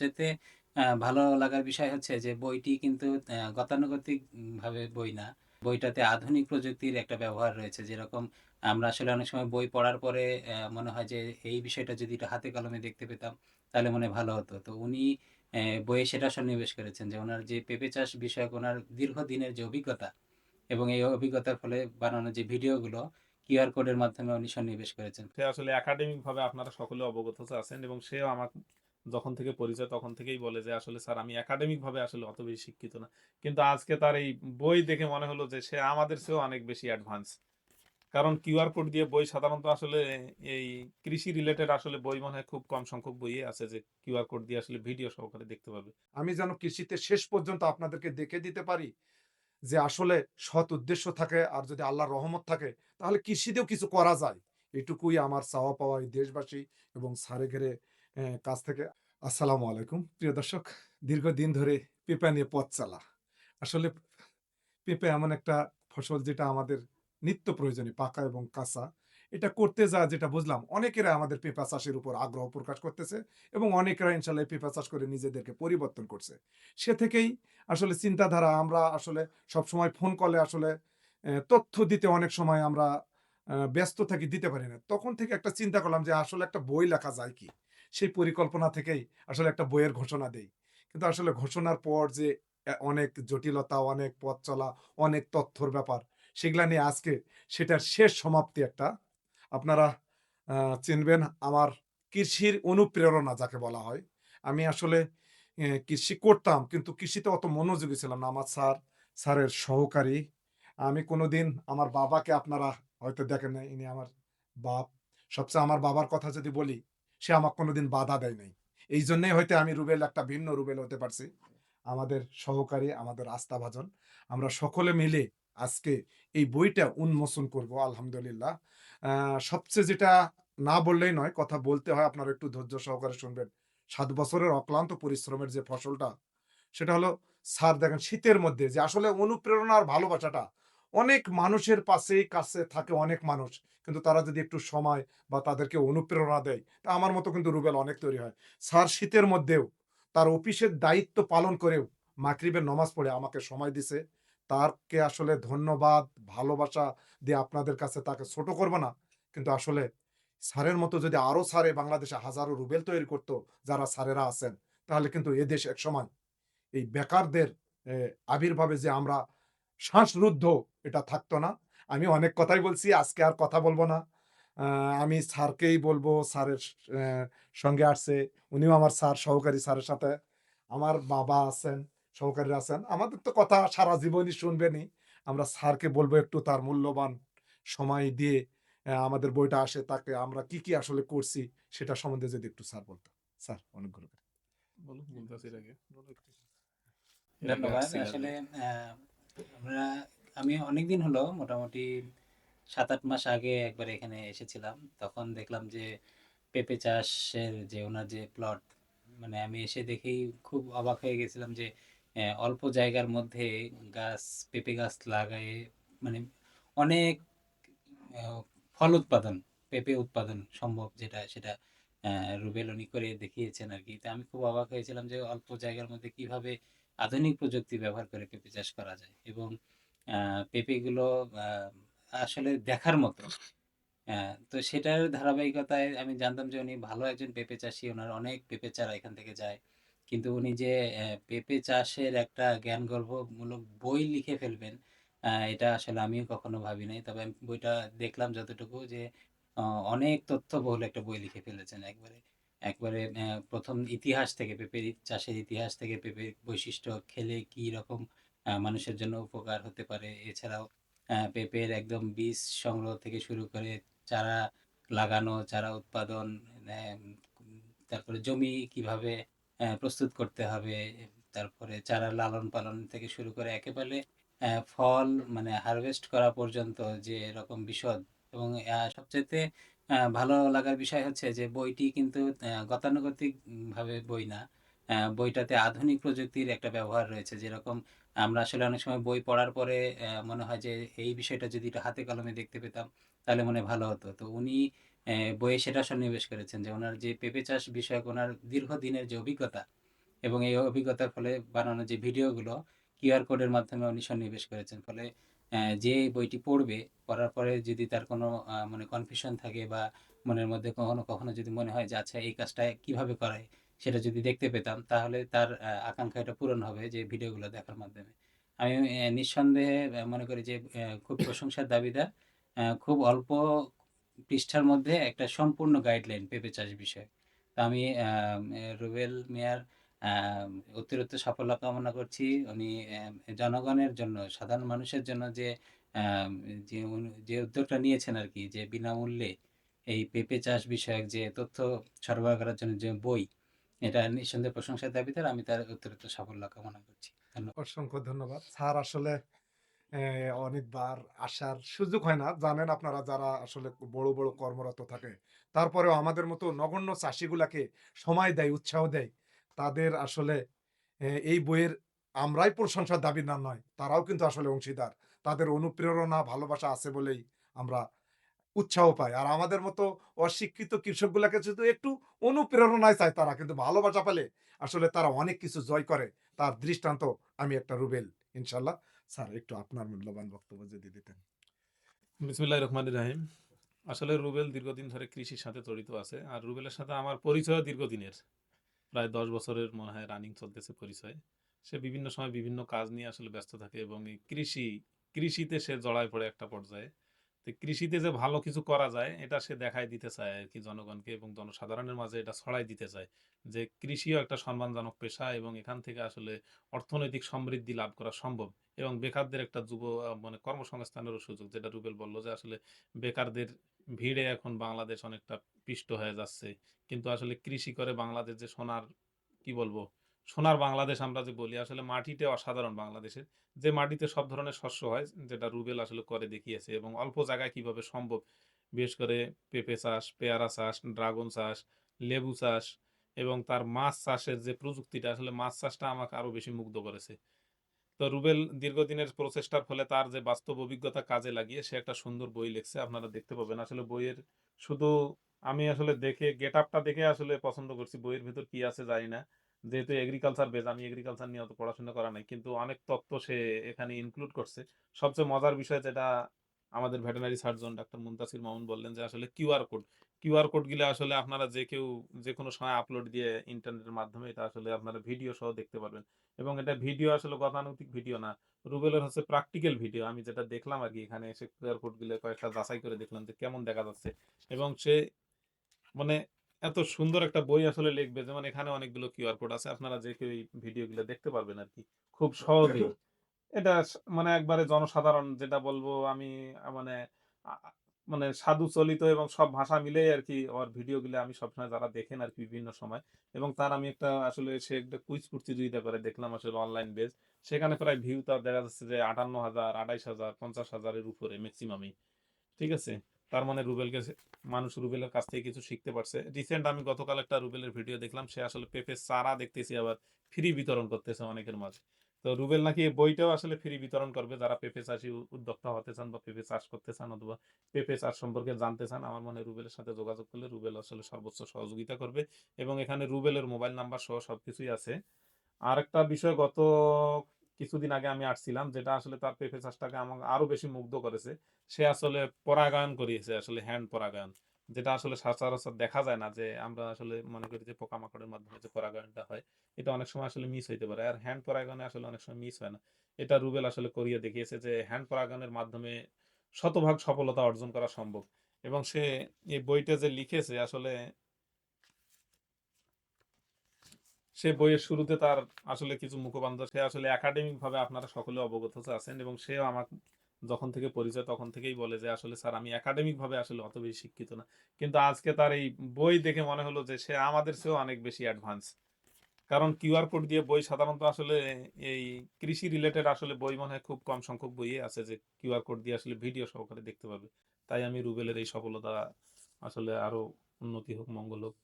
সবচাইতে, আ, ভালো লাগার বিষয় হচ্ছে যে, বইটি কিন্তু গতানুগতিক ভাবে বই না। বইটাতে আধুনিক প্রযুক্তির একটা ব্যবহার রয়েছে। যেরকম আমরা আসলে অনেক সময় বই পড়ার পরে মনে হয় যে, এই বিষয়টা যদি একটু হাতে কলমে দেখতে পেতাম, তাহলে মনে ভালো হতো। তো উনি বইয়ে সেটা সন্নিবেশ করেছেন যে, ওনার যে পেঁপে চাষ বিষয়ক, ওনার দীর্ঘদিনের যে অভিজ্ঞতা এবং এই অভিজ্ঞতার ফলে বানানো যে ভিডিওগুলো কিউআর কোডের মাধ্যমে উনি সন্নিবেশ করেছেন। সে আসলে একাডেমিক ভাবে আপনারা সকলে অবগত আছেন এবং সেও আমাকে যখন থেকে পরিচয় তখন থেকেই বলে যে, আসলে স্যার, আমি একাডেমিক ভাবে আসলে অত বেশি শিক্ষিত না। কিন্তু আজকে তার এই বই দেখে মনে হলো যে, সে আমাদের চেয়েও অনেক বেশি অ্যাডভান্স। কারণ কিউআর কোড দিয়ে বই সাধারণত আসলে এই কৃষি রিলেটেড আসলে বই মনে হয় খুব কম সংখ্যক বইয়ে আছে যে কিউআর কোড দিয়ে আসলে ভিডিও সহকারে দেখতে পাবে। আমি যেন কৃষিতে শেষ পর্যন্ত আপনাদেরকে দেখে দিতে পারি যে, আসলে সৎ উদ্দেশ্য থাকে আর যদি আল্লাহর রহমত থাকে, তাহলে কৃষিতেও কিছু করা যায়। এটুকুই আমার চাওয়া পাওয়া এই দেশবাসী এবং সারে ঘেরে কাছ থেকে আসসালামু আলাইকুম। প্রিয় দর্শক, দীর্ঘদিন ধরে পেঁপে নিয়ে পথ চালা আসলে পেঁপে এমন একটা ফসল যেটা আমাদের নিত্য প্রয়োজনীয়, পাকা এবং কাঁচা। এটা করতে যা যেটা বুঝলাম, অনেকেরা আমাদের পেঁপা চাষের উপর আগ্রহ প্রকাশ করতেছে এবং অনেকেরা ইনশাআল্লাহ এই পেঁপা চাষ করে নিজেদেরকে পরিবর্তন করছে। সে থেকেই আসলে চিন্তাধারা, আমরা আসলে সবসময় ফোন কলে আসলে তথ্য দিতে অনেক সময় আমরা ব্যস্ত থাকি, দিতে পারি না। তখন থেকে একটা চিন্তা করলাম যে আসলে একটা বই লেখা যায় কি? সেই পরিকল্পনা থেকেই আসলে একটা বইয়ের ঘোষণা দেই। কিন্তু আসলে ঘোষণার পর যে অনেক জটিলতা, অনেক পথ চলা, অনেক তথ্যর ব্যাপার সেগুলা নিয়ে আজকে সেটার শেষ সমাপ্তি একটা। আপনারা চিনবেন আমার কৃষির অনুপ্রেরণা যাকে বলা হয়। আমি আসলে কৃষি করতাম কিন্তু কৃষিতে অত মনোযোগী ছিলাম না। আমার স্যার, স্যারের সহকারী। আমি কোনোদিন আমার বাবাকে আপনারা হয়তো দেখেন না ইনি আমার বাপ। সবচেয়ে আমার বাবার কথা যদি বলি, সে আমাকে কোনোদিন বাধা দেয় নাই। এইজন্যই হয়তো আমি রুবেল একটা ভিন্ন রুবেল হতে পারছি। আমাদের সহকারী, আমাদের আস্থাভাজন। আমরা সকলে মিলে আজকে এই বইটা উন্মোচন করব আলহামদুলিল্লাহ। সবচেয়ে যেটা না বললেই নয়, কথা বলতে হয় আপনারা একটু ধৈর্য সহকারে শুনবেন। সাত বছরের অক্লান্ত পরিশ্রমের যে ফসলটা, সেটা হলো স্যার দেখেন শীতের মধ্যে যে আসলে অনুপ্রেরণা আর ভালোবাসাটা অনেক মানুষের পাশেই কাছে থাকে অনেক মানুষ। কিন্তু তারা যদি একটু সময় বা তাদেরকে অনুপ্রেরণা দেয়, তা আমার মতো কিন্তু রুবেল অনেক তৈরি হয়। স্যার শীতের মধ্যেও তার অফিসের দায়িত্ব পালন করেও মাকরিবের নমাজ পড়ে আমাকে সময় দিছে। তারকে আসলে ধন্যবাদ, ভালোবাসা দিয়ে আপনাদের কাছে তাকে ছোট করব না। কিন্তু আসলে স্যারের মতো যদি আরও সারে বাংলাদেশে হাজারো রুবেল তৈরি করতো যারা স্যারেরা আছেন, তাহলে কিন্তু এদেশ একসময় এই বেকারদের আবির্ভাবে যে আমরা শ্বাসরুদ্ধ এটা থাকতো না। আমি অনেক কথাই বলছি, আজকে আর কথা বলব না। আমি স্যারকেই বলব, স্যারের সঙ্গে আসছে। উনিও আমার স্যার, সহকারী স্যারের সাথে। আমার বাবা আছেন, সহকারী আছেন। আমাদের তো কথা সারা জীবনই শুনবেনই। আমরা স্যারকে বলব একটু তার মূল্যবান সময় দিয়ে আমাদের বইটা আসে তাকে আমরা কি, কি আসলে করছি সেটা সম্বন্ধে যদি একটু স্যার বলতেন। স্যার অনুগ্রহ করে। ধন্যবাদ। আসলে আমরা আমি অনেকদিন হলো মোটামুটি ৭-৮ মাস আগে একবার এখানে এসেছিলাম। তখন দেখলাম যে পেঁপে চাষের যে ওনার যে প্লট মানে আমি এসে দেখেই খুব অবাক হয়ে গেছিলাম যে অল্প জায়গার মধ্যে গাছ পেঁপে গাছ লাগায়ে মানে অনেক ফল উৎপাদন, পেঁপে উৎপাদন সম্ভব যেটা সেটা রুবেল উনি করে দেখিয়েছেন আর কি তো আমি খুব অবাক হয়েছিলাম যে অল্প জায়গার মধ্যে কীভাবে আধুনিক প্রযুক্তি ব্যবহার করে পেঁপে চাষ করা যায় এবং পেঁপেগুলো আসলে দেখার মতো। তো সেটার ধারাবাহিকতায় আমি জানতাম যে উনি ভালো একজন পেঁপে চাষী। ওনার অনেক পেঁপে চারা এখান থেকে যায়। কিন্তু উনি যে পেঁপে চাষের একটা জ্ঞান জ্ঞানগর্ভমূলক বই লিখে ফেলবেন, এটা আসলে আমিও কখনো ভাবি নাই। তবে বইটা দেখলাম যতটুকু যে অনেক তথ্যবহুল একটা বই লিখে ফেলেছেন একবারে। একবারে ১ম ইতিহাস থেকে পেঁপের চাষের ইতিহাস থেকে পেঁপের বৈশিষ্ট্য, খেলে কি রকম মানুষের জন্য উপকার হতে পারে। এছাড়াও পেঁপের একদম বীজ সংগ্রহ থেকে শুরু করে চারা লাগানো, চারা উৎপাদন, তারপরে জমি কীভাবে প্রস্তুত করতে হবে, তারপরে চারা লালন-পালন থেকে শুরু করে একেবারে ফল মানে হারভেস্ট করা পর্যন্ত যে এরকম বিশদ এবং অ্যা ভালো লাগার বিষয় হচ্ছে যে, বইটি কিন্তু অ্যা গতানুগতিক ভাবে বই না। বইটাতে আধুনিক প্রযুক্তির একটা ব্যবহার রয়েছে। যেরকম আমরা আসলে অনেক সময় বই পড়ার পরে মনে হয় যে, এই বিষয়টা যদি একটু হাতে কলমে দেখতে পেতাম, তাহলে মনে ভালো হতো। তো উনি বইয়ে সেটা সন্নিবেশ করেছেন যে, ওনার যে পেঁপে চাষ বিষয়ক, ওনার দীর্ঘদিনের যে অভিজ্ঞতা এবং এই অভিজ্ঞতার ফলে বানানো যে ভিডিওগুলো কিউআর কোডের মাধ্যমে উনি সন্নিবেশ করেছেন ফলে যে বইটি পড়বে, পড়ার পরে যদি তার কোনো মানে কনফিউশন থাকে বা মনের মধ্যে কখনো কখনো যদি মনে হয় যে আচ্ছা এই কাজটা কীভাবে করায়, সেটা যদি দেখতে পেতাম, তাহলে তার আকাঙ্ক্ষাটা পূরণ হবে যে ভিডিওগুলো দেখার মাধ্যমে। আমি নিঃসন্দেহে মনে করি যে খুব প্রশংসার দাবিদার। খুব অল্প পৃষ্ঠার মধ্যে একটা সম্পূর্ণ গাইডলাইন পেঁপে চাষ বিষয়ে। তো আমি রুবেল মিয়ার অতিরিক্ত সাফল্য কামনা করছি। উনি জনগণের জন্য, সাধারণ মানুষের জন্য যে যে উদ্যোগটা নিয়েছেন আর কি, যে বিনামূল্যে এই পেঁপে চাষ বিষয়ক যে তথ্য সরবরাহ করার জন্য যে বই, এটা নিঃসন্দেহে প্রশংসার দাবিদার আমি তার অতিরিক্ত সাফল্য কামনা করছি। অসংখ্য ধন্যবাদ। স্যার আসলে অনেকবার আসার সুযোগ হয় না। জানেন আপনারা যারা আসলে বড় বড় কর্মরত থাকে, তারপরেও আমাদের মতো নগণ্য চাষিগুলাকে সময় দেয়, উৎসাহ দেয়। তাদের আসলে এই বইয়ের আমরাই প্রশংসার দাবি না নয়, তারাও কিন্তু আসলে অংশীদার। তাদের অনুপ্রেরণা, ভালোবাসা আছে বলেই আমরা উৎসাহ পাই। আর আমাদের মতো অশিক্ষিত কৃষকগুলাকে শুধু একটু অনুপ্রেরণায় চায় তারা, কিন্তু ভালোবাসা পেলে আসলে তারা অনেক কিছু জয় করে, তার দৃষ্টান্ত আমি একটা রুবেল, ইনশাল্লাহ। স্যার, একটু আপনার মূল্যবান বক্তব্য যদি দিতেন। বিসমিল্লাহ রহমান রাহিম। আসলে রুবেল দীর্ঘদিন ধরে কৃষির সাথে জড়িত আছে, আর রুবেলের সাথে আমার পরিচয় দীর্ঘদিনের। প্রায় দশ বছরের মনে হয় রানিং চলতেছে পরিচয়। সে বিভিন্ন সময় বিভিন্ন কাজ নিয়ে আসলে ব্যস্ত থাকে এবং এই কৃষি, কৃষিতে সে জড়ায় পড়ে একটা পর্যায়ে। কৃষিতে যে ভালো কিছু করা যায়, এটা সে দেখাই দিতে চায় আর কি জনগণকে এবং জনসাধারণের মাঝে এটা ছড়াই দিতে চায়। যে কৃষিও একটা সম্মানজনক পেশা এবং এখান থেকে আসলে অর্থনৈতিক সমৃদ্ধি লাভ করা সম্ভব এবং বেকারদের একটা যুব মানে কর্মসংস্থানেরও সুযোগ, যেটা রুবেল বলল যে আসলে বেকারদের ভিড়ে এখন বাংলাদেশ অনেকটা পিষ্ট হয়ে যাচ্ছে। কিন্তু আসলে কৃষি করে বাংলাদেশ যে সোনার, কি বলব সোনার বাংলাদেশ আমরা যে বলি, আসলে মাটিতে অসাধারণ বাংলাদেশের। যে মাটিতে সব ধরনের শস্য হয়, যেটা রুবেল আসলে করে দেখিয়েছে এবং অল্প জায়গায় কীভাবে সম্ভব। বিশেষ করে পেঁপে চাষ, পেয়ারা চাষ, ড্রাগন চাষ, লেবু চাষ এবং তার মাছ চাষের যে প্রযুক্তিটা, আসলে মাছ চাষটা আমাকে আরও বেশি মুগ্ধ করেছে। তো রুবেল দীর্ঘদিনের প্রচেষ্টার ফলে তার যে বাস্তব অভিজ্ঞতা কাজে লাগিয়ে সে একটা সুন্দর বই লিখছে, আপনারা দেখতে পাবেন। আসলে বইয়ের শুধু আমি আসলে দেখে, গেট আপটা দেখে আসলে পছন্দ করছি, বইয়ের ভিতর কি আছে জানি না। যেহেতু এগ্রিকালচার বেজ আমি এগ্রিকালচার নিয়ে অত পড়াশোনা করা নাই, কিন্তু অনেক তত্ত্ব সে এখানে ইনক্লুড করছে। সবচেয়ে মজার বিষয় যেটা আমাদের veterinary surgeon doctor Muntasir Mamun বললেন যে আসলে কিউআর কোড কিউআর কোডগুলো আসলে আপনারা যে কেউ, যে কোনো সময় আপলোড দিয়ে ইন্টারনেটের মাধ্যমে এটা আসলে আপনারা ভিডিও সহ দেখতে পারবেন। এবং এটা ভিডিও আসলে গতানুগতিক ভিডিও না, রুবেলের হচ্ছে প্র্যাকটিক্যাল ভিডিও আমি যেটা দেখলাম আর কি, এখানে এসে কিউআর কোডগুলো কয়েকটা যাচাই করে দেখলাম যে কেমন দেখা যাচ্ছে। এবং সে মানে এত সুন্দর একটা বই আসলে লিখবে যেমন এখানে অনেকগুলো কিউআর কোড আছে আপনারা যে কেউ এই ভিডিওগুলো দেখতে পারবেন আর কি খুব সহজেই। এটা মানে একবারে জনসাধারণ যেটা বলব আমি মানে মানে সাধু চলিত এবং সব ভাষা মিলেই আর কি ওর ভিডিওগুলো আমি সবসময় যারা দেখেন আর কি বিভিন্ন সময় এবং তার আমি একটা আসলে সে একটা কুইজ প্রতিযোগিতা করে দেখলাম আসলে অনলাইন বেস সেখানে প্রায় ভিউ তার দেখা যাচ্ছে যে আটান্ন হাজার আঠাইশ হাজার পঞ্চাশ হাজারের উপরে ম্যাক্সিমামই ঠিক আছে? তার মানে রুবেলকে মানুষ রুবেলের কাছ থেকে কিছু শিখতে পারছে। রিসেন্ট আমি গতকাল একটা রুবেলের ভিডিও দেখলাম, সে আসলে পেঁপে চারা দেখতেছি, আবার ফ্রি বিতরণ করতেছে অনেকের মাঝে। তো রুবেল নাকি এই বইটাও আসলে ফ্রি বিতরণ করবে, যারা পেঁপে চাষি উদ্যোক্তা হতে চান বা পেঁপে চাষ করতে চান অথবা পেঁপে চাষ সম্পর্কে জানতে চান, আমার মনে রুবেলের সাথে যোগাযোগ করলে রুবেল আসলে সর্বোচ্চ সহযোগিতা করবে। এবং এখানে রুবেলের মোবাইল নাম্বার সহ সবকিছুই আছে। আর একটা বিষয়, গত কিছুদিন আগে আমি আসছিলাম, যেটা আসলে তার পেঁপে চাষটাকে আমাকে আরও বেশি মুগ্ধ করেছে। সে আসলে পরাগায়ন করিয়েছে, আসলে হ্যান্ড পরাগায়ন, যেটা আসলে সচরাচর দেখা যায় না যে আমরা আসলে মনে করি যে পোকামাকড়ের মাধ্যমে যে পরাগায়নটা হয়, এটা অনেক সময় আসলে মিস হইতে পারে। আর হ্যান্ড পরাগায়নে আসলে অনেক সময় মিস হয় না। এটা রুবেল আসলে করিয়ে দেখিয়েছে যে হ্যান্ড পরাগায়নের মাধ্যমে শতভাগ সফলতা অর্জন করা সম্ভব। এবং সে এই বইটা যে লিখেছে, আসলে সে বইয়ের শুরুতে তার আসলে কিছু মুখবান্ধব, সে আসলে একাডেমিক ভাবে আপনারা সকলে অবগত আছেন এবং সেও আমার যখন থেকে পরিচয় তখন থেকেই বলে যে, আসলে স্যার, আমি একাডেমিক ভাবে আসলে অত বেশি শিক্ষিত না। কিন্তু আজকে তার এই বই দেখে মনে হলো যে, সে আমাদের চেয়েও অনেক বেশি অ্যাডভান্স কারণ কিউআর কোড দিয়ে বই সাধারণত আসলে এই কৃষি রিলেটেড আসলে বই মনে হয় খুব কম সংখ্যক বইয়ে আছে যে কিউআর কোড দিয়ে আসলে ভিডিও সহকারে দেখতে পাবে। তাই আমি রুবেলের এই সফলতা আসলে আরও উন্নতি হোক, মঙ্গল হোক।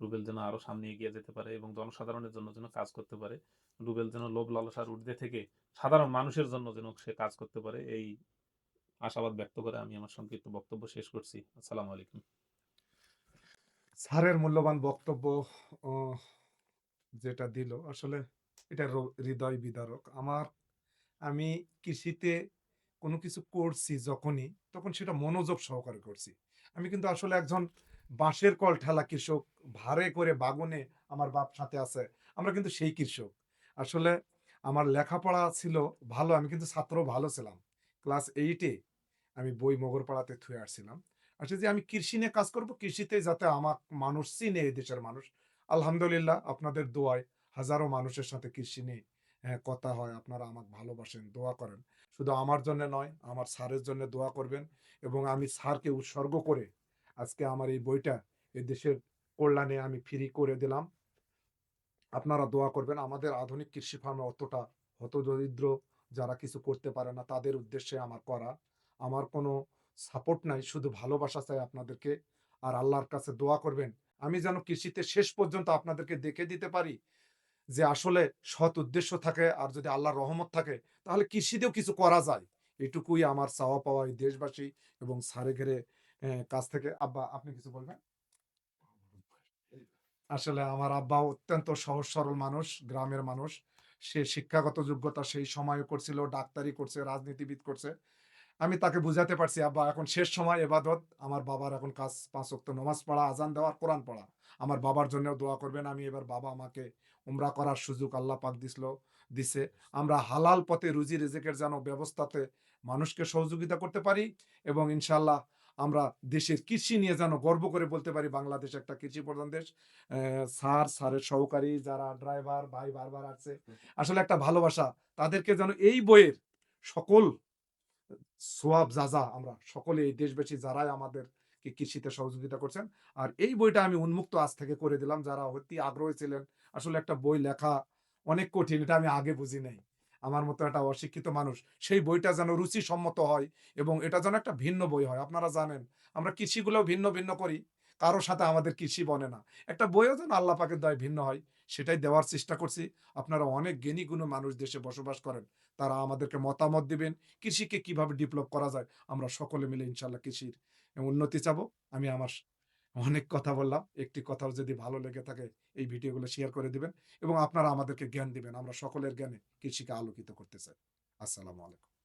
রুবেল যেন আরও সামনে এগিয়ে যেতে পারে এবং জনসাধারণের জন্য যেন কাজ করতে পারে। রুবেল যেন লোভ লালসার ঊর্ধ্বে থেকে সাধারণ মানুষের জন্য যেন সে কাজ করতে পারে, এই আশাবাদ ব্যক্ত করে আমি আমার সংক্ষিপ্ত বক্তব্য শেষ করছি। আসসালামু আলাইকুম। স্যারের মূল্যবান বক্তব্য যেটা দিল, আসলে এটা হৃদয় বিদারক। আমার, আমি কৃষিতে কোনো কিছু করছি যখনই, তখন সেটা মনোযোগ সহকারে করছি। আমি কিন্তু আসলে একজন বাঁশের কল ঠেলা কৃষক ভারে করে বাগুনে আমার বাপ সাথে আছে। আমরা কিন্তু সেই কৃষক। আসলে আমার লেখাপড়া ছিল ভালো আমি কিন্তু ছাত্র ভালো ছিলাম। ক্লাস এইটে আমি বই মগরপাড়াতে থুয়ে আসছিলাম। আচ্ছা যে আমি কৃষি নিয়ে কাজ করব কৃষিতে যাতে আমার মানুষ চিনে এই দেশের মানুষ। আলহামদুলিল্লাহ আপনাদের দোয়ায় হাজারো মানুষের সাথে কৃষি নিয়ে হ্যাঁ, কথা হয়। আপনারা আমাকে ভালোবাসেন দোয়া করেন। শুধু আমার জন্য নয় আমার স্যারের জন্য দোয়া করবেন এবং আমি স্যারকে উৎসর্গ করে আজকে আমার এই বইটা এই দেশের কল্যাণে আমি ফ্রি করে দিলাম। আপনারা দোয়া করবেন, আমাদের আধুনিক কৃষি ফার্মে অতটা হতদরিদ্র যারা কিছু করতে পারে না, তাদের উদ্দেশ্যে আমার করা। আমার কোনো সাপোর্ট নাই, শুধু ভালোবাসা চাই আপনাদেরকে। আর আল্লাহর কাছে দোয়া করবেন, আমি যেন কৃষিতে শেষ পর্যন্ত আপনাদেরকে দেখে দিতে পারি যে আসলে সৎ উদ্দেশ্য থাকে আর যদি আল্লাহর রহমত থাকে, তাহলে কৃষিতেও কিছু করা যায়। এটুকুই আমার চাওয়া পাওয়া এই দেশবাসী এবং সারে ঘেরে কাছ থেকে আব্বা, আপনি কিছু বলবেন? আসলে আমার আব্বা অত্যন্ত সহজ সরল মানুষ, গ্রামের মানুষ। সে শিক্ষাগত যোগ্যতা সেই সময় করছিল, ডাক্তারি করছে, রাজনীতিবিদ করছে। আমি তাকে বুঝাতে পারছি, আব্বা, এখন শেষ সময় এবাদত। আমার বাবার এখন কাজ পাঁচ ওয়াক্ত নমাজ পড়া আজান দেওয়ার কোরআন পড়া। আমার বাবার জন্য দোয়া করবেন, আমি এবার বাবা আমাকে উমরা করার সুযোগ আল্লাহ পাক দিছিল, দিছে। আমরা হালাল পথে রুজি রেজেকের যেন ব্যবস্থাতে মানুষকে সহযোগিতা করতে পারি এবং ইনশাল্লাহ আমরা দেশের কৃষি নিয়ে যেন গর্ব করে বলতে পারি বাংলাদেশ একটা কৃষি প্রধান দেশ স্যার স্যারের সহকারী যারা ড্রাইভার ভাই বারবার আছে আসলে একটা ভালোবাসা তাদেরকে যেন এই বইয়ের সকল সোয়াব যাজা আমরা সকলে এই দেশবাসী যারাই আমাদের কৃষিতে সহযোগিতা করছেন। আর এই বইটা আমি উন্মুক্ত আজ থেকে করে দিলাম। যারা অতি আগ্রহী ছিলেন আসলে একটা বই লেখা অনেক কঠিন এটা আমি আগে বুঝি নাই। আমার মতো একটা অশিক্ষিত মানুষ, সেই বইটা যেন রুচিসম্মত হয় এবং এটা যেন একটা ভিন্ন বই হয়। আপনারা জানেন, আমরা কৃষিগুলো ভিন্ন ভিন্ন করি কারোর সাথে আমাদের কৃষি বনে না। একটা বইও যেন আল্লাহ পাকের দয় ভিন্ন হয়, সেটাই দেওয়ার চেষ্টা করছি। আপনারা অনেক জ্ঞানী গুণ মানুষ দেশে বসবাস করেন, তারা আমাদেরকে মতামত দিবেন, কৃষিকে কীভাবে ডেভেলপ করা যায়, আমরা সকলে মিলে ইনশাল্লাহ কৃষির উন্নতি চাবো, আমি আমার অনেক কথা বললাম। একটি কথাও যদি ভালো লেগে থাকে, এই ভিডিওগুলো শেয়ার করে দিবেন এবং আপনারা আমাদেরকে জ্ঞান দিবেন। আমরা সকলের জ্ঞানে কৃষিকে আলোকিত করতে চাই। আসসালামু আলাইকুম।